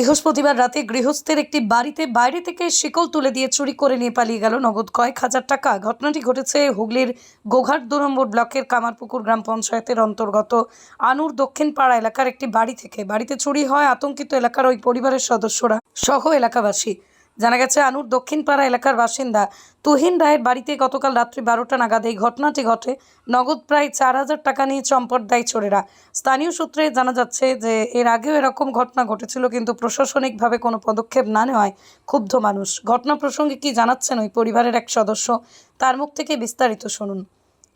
বৃহস্পতিবার রাতে গৃহস্থের একটি বাড়িতে বাইরে থেকে শিকল তুলে দিয়ে চুরি করে নিয়ে পালিয়ে গেল নগদ কয়েক হাজার টাকা। ঘটনাটি ঘটেছে হুগলির গোঘাট দু নম্বর ব্লকের কামারপুকুর গ্রাম পঞ্চায়েতের অন্তর্গত আনুর দক্ষিণ পাড়া এলাকার একটি বাড়ি থেকে। বাড়িতে চুরি হয় আতঙ্কিত এলাকার ওই পরিবারের সদস্যরা। সহ এলাকাবাসী। জানা গেছে, আনুর দক্ষিণ পাড়া এলাকার বাসিন্দা তুহিন রায়ের বাড়িতে গতকাল রাত্রি বারোটা নাগাদ এই ঘটনাটি ঘটে। নগদ প্রায় চার হাজার টাকা নিয়ে চম্পট দেয় চোরেরা। স্থানীয় সূত্রে জানা যাচ্ছে যে, এর আগেও এরকম ঘটনা ঘটেছিল, কিন্তু প্রশাসনিকভাবে কোনো পদক্ষেপ না নেওয়ায় ক্ষুব্ধ মানুষ। ঘটনা প্রসঙ্গে কি জানাচ্ছেন ওই পরিবারের এক সদস্য, তার মুখ থেকে বিস্তারিত শুনুন।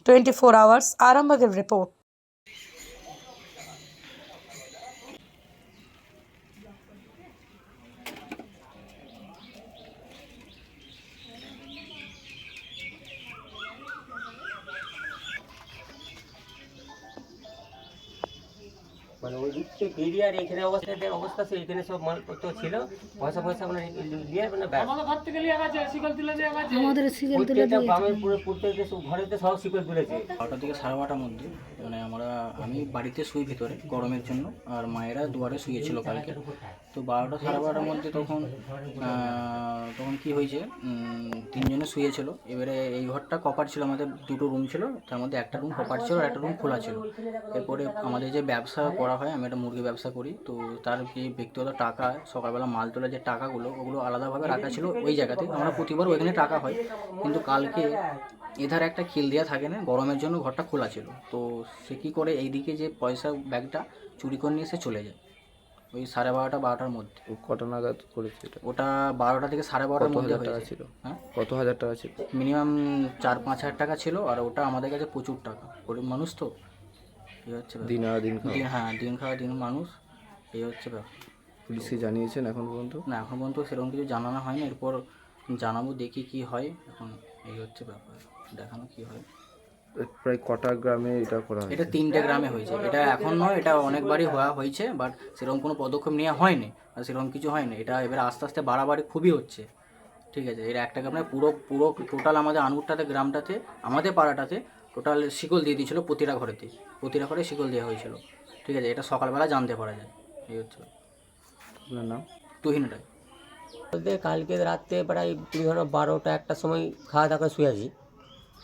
টোয়েন্টি ফোর আওয়ার্স, আরামবাগের রিপোর্ট। মানে ওই থেকে বেরিয়ে আর এখানে অবস্থা অবস্থা ছিল এখানে সব মালপত্র ছিল পয়সা পয়সা মানে নিয়ে মানে আমাদের সিগেল তুলে দিয়ে গ্রামের পুরো প্রত্যেকটা সব ঘরেতে সব শিকল তুলেছে। বারোটা থেকে সাড়ে বারোটার মধ্যে মানে আমরা আমি বাড়িতে শুই ভিতরে গরমের জন্য আর মায়েরা দুয়ারে শুয়েছিল কালকে। তো বারোটা সাড়ে বারোটার মধ্যে তখন তখন কি হয়েছে তিনজনে শুয়েছিল। এবারে এই ঘরটা কপার ছিল আমাদের দুটো রুম ছিল তার মধ্যে একটা রুম কপার ছিল আর একটা রুম খোলা ছিল। এরপরে আমাদের যে ব্যবসা করা হয় আমি একটা মুরগি ব্যবসা করি। তো তার যে ব্যক্তিগত টাকা সকালবেলা মাল তোলার যে টাকাগুলো ওগুলো আলাদাভাবে রাখা ছিল ওই জায়গাতে আমরা প্রতিবার ওইখানে টাকা হয়। কিন্তু কালকে এধার একটা খিল দেওয়া থাকে না গরমের জন্য ঘরটা খোলা ছিল। তো সে কী করে এইদিকে যে পয়সা ব্যাগটা চুরি করে নিয়ে সে চলে যায়। ওই সাড়ে বারোটা বারোটার মধ্যে। নাগাদ করেছে এটা? ওটা বারোটা থেকে সাড়ে বারোটার মধ্যে টাকা ছিল? হ্যাঁ? কত হাজার টাকা ছিল? মিনিমাম চার পাঁচ হাজার টাকা ছিল আর ওটা আমাদের কাছে প্রচুর টাকা। গরিব মানুষ তো। এই হচ্ছে দিন আর দিন দিন হ্যাঁ দিন খাওয়া দিন মানুষ এই হচ্ছে ব্যাপার। পুলিশকে জানিয়েছেন এখন পর্যন্ত? না এখন পর্যন্ত সেরকম কিছু জানানো হয়নি এরপর জানাব দেখি কি হয় এখন এই হচ্ছে ব্যাপার দেখানো কি হয়। প্রায় কটা গ্রামে এটা করা এটা তিনটে গ্রামে হয়েছে এটা এখন নয় এটা অনেকবারই হওয়া হয়েছে বাট সেরকম কোনো পদক্ষেপ নেওয়া হয়নি আর সেরকম কিছু হয়নি এটা এবার আস্তে আস্তে বাড়াবাড়ি খুবই হচ্ছে। ঠিক আছে এর একটা গ্রামে পুরো পুরো টোটাল আমাদের আনুরটাতে গ্রামটাতে আমাদের পাড়াটাতে টোটাল শিকল দিয়ে দিয়েছিল প্রতিটা ঘরেতে প্রতিটা ঘরে শিকল দেওয়া হয়েছিল। ঠিক আছে এটা সকালবেলা জানতে পারা যায়। এই হচ্ছে। আপনার নাম? তুহিন রায়। বলতে কালকে রাত্রে প্রায় ধরো বারোটা একটা সময় খাওয়া দাওয়া করে শুয়ে আছি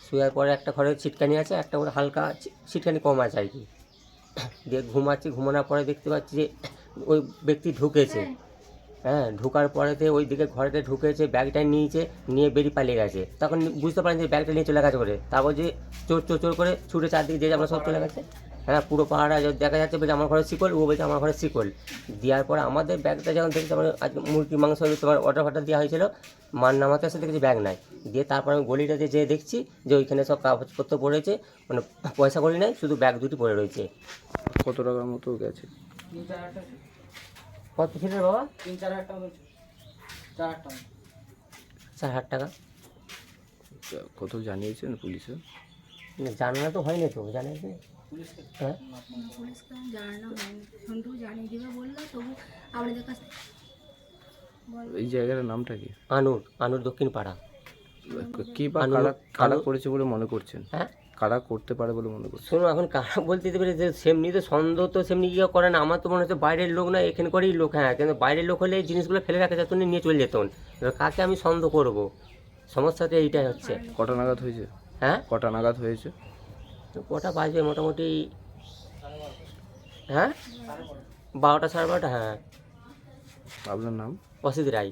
শুয়ার পরে একটা ঘরে ছিটকানি আছে একটা করে হালকা ছিটকানি কম আছে আর কি। দিয়ে ঘুমাচ্ছি ঘুমানোর পরে দেখতে পাচ্ছি যে ওই ব্যক্তি ঢুকেছে। হ্যাঁ ঢোকার পরেতে ওই দিকে ঘরেতে ঢুকেছে, ব্যাগটা নিয়েছে, নিয়ে বেরিয়ে পালিয়ে গেছে। তখন বুঝতে পারেন যে ব্যাগটা নিয়ে চলে গেছে করে তারপর যে চোর চোর চোর করে ছুটে চারদিকে যে আমরা সব চলে গেছে। হ্যাঁ পুরো পাহাড়া দেখা যাচ্ছে বলছে আমার ঘরে শিকল, ও বলছে আমার ঘরে শিকল। দেওয়ার পর আমাদের ব্যাগটা যখন দেখছি আমার আজকে মুরগি, মাংস, তোমার অর্ডার ফর্ডার দেওয়া হয়েছিল মান নামাতে আসে দেখছি ব্যাগ নাই। দিয়ে তারপর আমি গলিটাতে যেয়ে দেখছি, যে ওইখানে সব কাগজপত্র পড়েছে মানে পয়সা করি নাই, শুধু ব্যাগ দুটি পড়ে রয়েছে। কত টাকার মতো গেছে? কত ছিল রে বাবা? চার হাজার টাকা কত জানিয়েছেন পুলিশে? না, জানানো তো হয়নি তো জানিয়েছে? হ্যাঁ? পুলিশকে জানানো হয়নি। সন্টু জানিয়ে দেবে বলল তবু আমাদের কাছে এই জায়গাটার নামটা কি? আনুর আনুর দক্ষিণ পাড়া কি বা কারা কারা করেছে বলে মনে করছেন? হ্যাঁ? কারা করতে পারে বলে মনে করছেন? শোনো এখন কারা বলতে দিতে পারে যে সেমনি তো সন্দেহ তো সেমনি ইয়ে করে না। আমার তো মনে হচ্ছে বাইরের লোক না এখানে করেই লোক হ্যাঁ কিন্তু বাইরের লোক হলে এই জিনিসগুলো ফেলে রাখা যেত নিয়ে চলে যেত এবার কাকে আমি সন্দেহ করব? সমস্যা তো এইটাই হচ্ছে। কটা নাগাদ হয়েছে? হ্যাঁ? কটা নাগাদ হয়েছে? তো কটা বাজে মোটামুটি হ্যাঁ? বারোটা সাড়ে বারোটা হ্যাঁ। আপনার নাম? অসিত রায়।